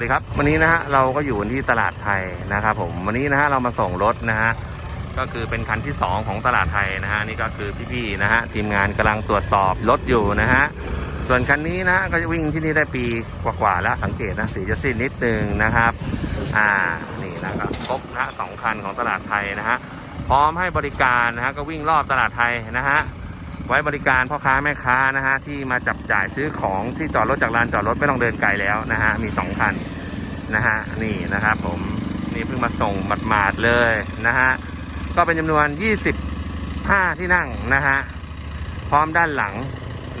ดีครับ วันนี้นะฮะเราก็อยู่ที่ตลาดไทยนะครับผมวันนี้นะฮะเรามาส่งรถนะฮะก็คือเป็นคันที่ 2 ของตลาดไทยนะฮะนี่ก็คือพี่ๆนะฮะทีมงานกำลังตรวจสอบรถอยู่นะฮะส่วนคันนี้นะก็จะวิ่งที่นี่ได้ปีกว่าๆแล้วสังเกตนะสีจะซีดนิดนึงนะครับอ่านี่แล้วก็ครบนะฮะสองคันของตลาดไทยนะฮะพร้อมให้บริการนะฮะก็วิ่งรอบตลาดไทยนะฮะไว้บริการพ่อค้าแม่ค้านะฮะที่มาจับจ่ายซื้อของที่จอดรถจากลานจอดรถไม่ต้องเดินไกลแล้วนะฮะมีสองคัน นะฮะนี่นะครับผมนี่เพิ่งมาส่งหมาดๆเลยนะฮะก็เป็นจำนวน 25 ที่นั่งนะฮะพร้อมด้านหลัง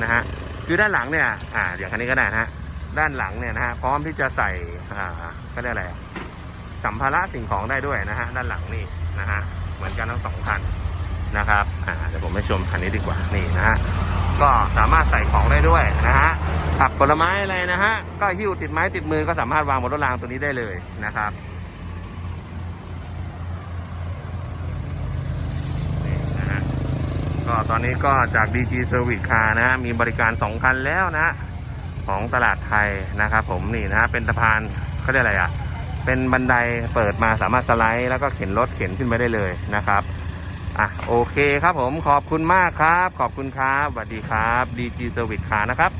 นะฮะคือด้านหลังเนี่ยอ่าเดี๋ยวคันนี้ก็ได้นะฮะด้านหลังเนี่ยนะฮะพร้อมที่จะใส่อ่าก็เรียกอะไรสัมภาระสิ่งของได้ด้วยนะฮะด้านหลังนี่นะฮะเหมือนกันทั้งสองคันนะครับอ่าเดี๋ยวผมให้ชมคันนี้ดีกว่านี่นะฮะก็สามารถใส่ของได้ด้วยนะฮะ ผักผลไม้อะไรนะฮะ ก็หิ้วติดไม้ติดมือก็สามารถวางบนรถรางตัวนี้ได้เลยนะครับนะฮะก็ตอนนี้ก็จาก DG Service Car นะฮะ มีบริการ 2 คันแล้วนะ ของตลาดไทยนะครับผมนี่นะฮะเป็นสะพานเขาเรียกอะไรอะ เป็นบันไดเปิดมาสามารถสไลด์แล้วก็เข็นรถเข็นขึ้นไปได้เลยนะครับอะโอเคครับผมขอบคุณมากครับ ขอบคุณครับสวัสดีครับ DG Service Car นะครับ